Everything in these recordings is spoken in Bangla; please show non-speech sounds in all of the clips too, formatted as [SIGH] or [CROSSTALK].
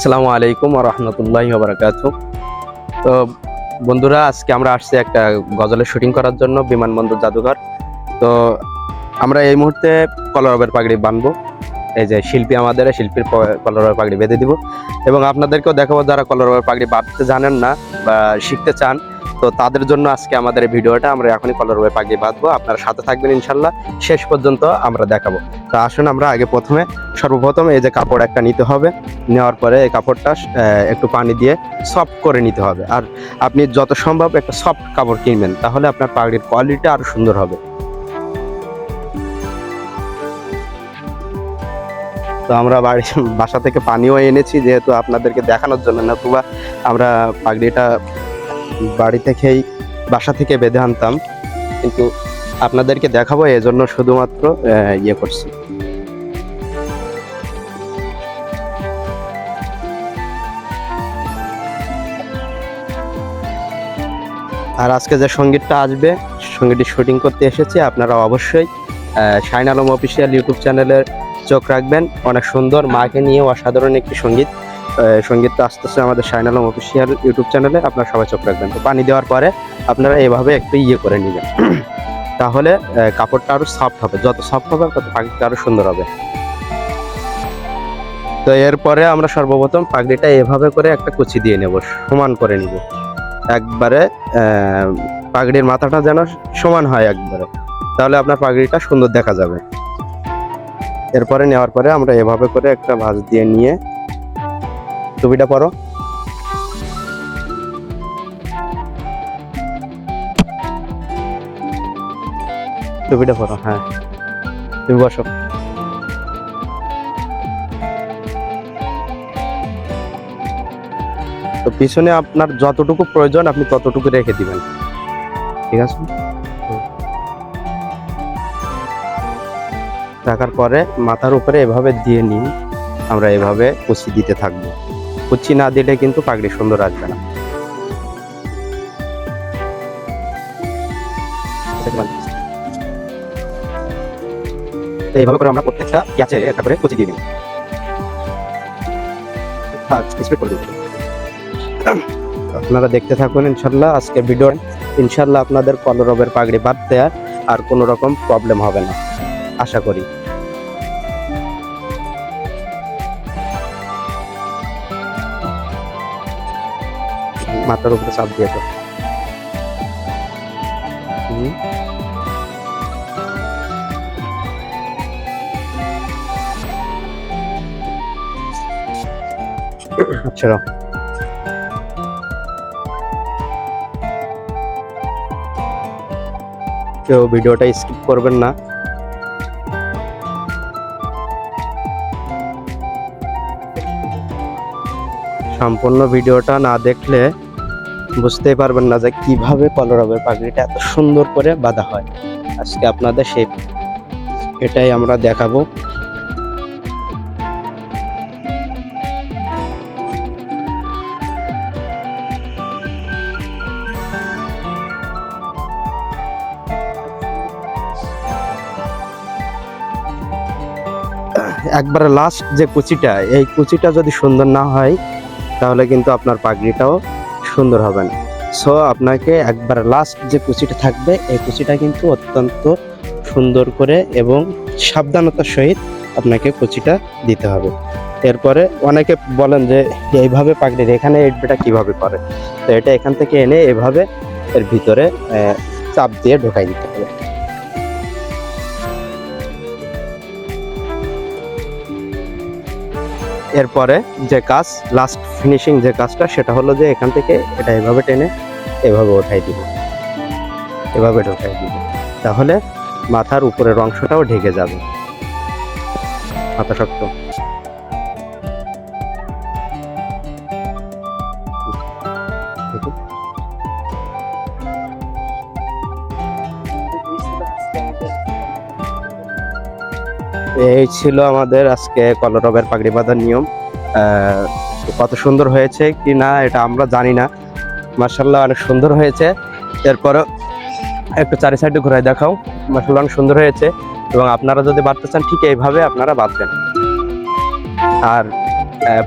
আসসালামু আলাইকুম রহমতুল্লাহ বারাকাতু তো বন্ধুরা, আজকে আমরা আসছি একটা গজলের শুটিং করার জন্য বিমানবন্দর জাদুঘর। তো আমরা এই মুহূর্তে কলরবের পাগড়ি বানবো। এই যে শিল্পী আমাদের, শিল্পীর কলরবের পাগড়ি বেঁধে দিব। এবং আপনাদেরকেও দেখাবো যারা কলরবের পাগড়ি বাঁধতে জানেন না বা শিখতে চান। তো তাদের জন্য আজকে আমাদের এই ভিডিওটা আমরা এখনই কলরবের পাগড়ি বাঁধবো। আপনারা সাথে থাকবেন ইনশাল্লাহ। শেষ পর্যন্ত আমরা দেখাবো। তো আসুন আমরা আগে প্রথমে সর্বপ্রথম এই যে কাপড় একটা নিতে হবে। নেওয়ার পরে এই কাপড়টা একটু পানি দিয়ে সফট করে নিতে হবে। আর আপনি যত সম্ভব একটা সফট কাপড় কিনবেন, তাহলে আপনার পাগড়ির কোয়ালিটি আরও সুন্দর হবে। তো আমরা বাড়ি, বাসা থেকে পানিও এনেছি, যেহেতু আপনাদেরকে দেখানোর জন্য নতুবা আমরা পাগড়িটা বাড়ি থেকেই বাসা থেকে বেঁধে আনতাম। কিন্তু আপনাদেরকে দেখাবো, এজন্য শুধুমাত্র ইয়ে করছি। আর আজকে যে সঙ্গীতটা আসবে, সঙ্গীতটি শুটিং করতে এসেছি, আপনারা অবশ্যই শাইন আলম অফিসিয়াল ইউটিউব চ্যানেলের চোখ রাখবেন। অনেক সুন্দর, মাকে নিয়ে অসাধারণ একটি সংগীত। সঙ্গীতটা আসতেছে আমাদের শাইন আলম অফিসিয়াল ইউটিউব চ্যানেলে আপনারা সবাই চোখ রাখবেন। তো পানি দেওয়ার পরে আপনারা এভাবে একটু ইয়ে করে নেবেন। [CLEARS THROAT] তাহলে কাপড়টা আরও সফট হবে। যত সফট হবে, তত পাখিটা আরও সুন্দর হবে। তো এরপরে আমরা সর্বপ্রথম পাগড়িটা এভাবে করে একটা কুচি দিয়ে নেব, সমান করে নিব। একবারে পাগড়ির মাথাটা যেন সমান হয় একবারে। তাহলে আপনার পাগড়িটা সুন্দর দেখা যাবে। এরপরে নেওয়ার পরে আমরা এভাবে করে একটা ভাঁজ দিয়ে নিয়ে টুপিটা পরো টুপিটা পরো হ্যাঁ। তুমি বসো। তো পিছনে আপনার যতটুকু প্রয়োজন, আপনি ততটুকু রেখে দিবেন। ঠিক আছে? রাখার পরে মাথার উপরে এভাবে দিয়ে নিন, আমরা এভাবে কুচি দিতে থাকব। কুচি না দিলে কিন্তু পাগড়ি সুন্দর আসবে না। এইভাবে করে আমরা প্রত্যেকটা ক্যাচে একটা করে কুচি দিয়ে দিন হ্যাঁ আপনারা দেখতে থাকুন ইনশাল্লাহ আজকে ভিডিও ইনশাল্লাহ আপনাদের কলরবের পাগড়ি বাঁধতে আর কোনো রকম প্রবলেম হবে না। আশা করি। মাথার উপরে চাপ দিয়ে দাও। আচ্ছা কেউ ভিডিওটা স্কিপ করবেন না। সম্পূর্ণ ভিডিওটা না দেখলে বুঝতেই পারবেন না যে কীভাবে কলরবের পাগড়িটা এত সুন্দর করে বাঁধা হয়। আজকে আপনাদের সেই এটাই আমরা দেখাবো। একবারে লাস্ট যে কুচিটা, এই কুচিটা যদি সুন্দর না হয়, তাহলে কিন্তু আপনার পাগড়িটাও সুন্দর হবে না। সো আপনাকে একবার লাস্ট যে কুচিটা থাকবে, এই কুচিটা কিন্তু অত্যন্ত সুন্দর করে এবং সাবধানতার সহিত আপনাকে কুচিটা দিতে হবে। এরপরে অনেকে বলেন যে, এইভাবে পাগড়ির এখানে এডবেটা কীভাবে করে? তো এটা এখান থেকে এনে এভাবে এর ভিতরে চাপ দিয়ে ঢোকাই দিতে হবে। এরপরে যে কাজ লাস্ট ফিনিশিং যে কাজটা, সেটা হলো যে এখান থেকে এটা এভাবে টেনে এভাবে ওঠাই দিব। এভাবে ঢোকাই দিব। তাহলে মাথার উপরের অংশটাও ঢেকে যাবে। মাথা শক্ত। এই ছিল আমাদের আজকে কলরবের পাগড়ি বাঁধার নিয়ম। কত সুন্দর হয়েছে কি না এটা আমরা জানি না। মার্শাল্লাহ অনেক সুন্দর হয়েছে। এরপরও একটু চারি সাইডে ঘুরাই দেখাও। মার্শাল্লাহ অনেক সুন্দর হয়েছে এবং আপনারা যদি বাঁধতে চান ঠিক এইভাবে আপনারা বাঁধবেন। আর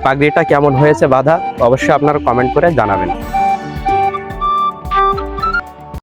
পাগড়িটা কেমন হয়েছে বাধা অবশ্যই আপনারা কমেন্ট করে জানাবেন।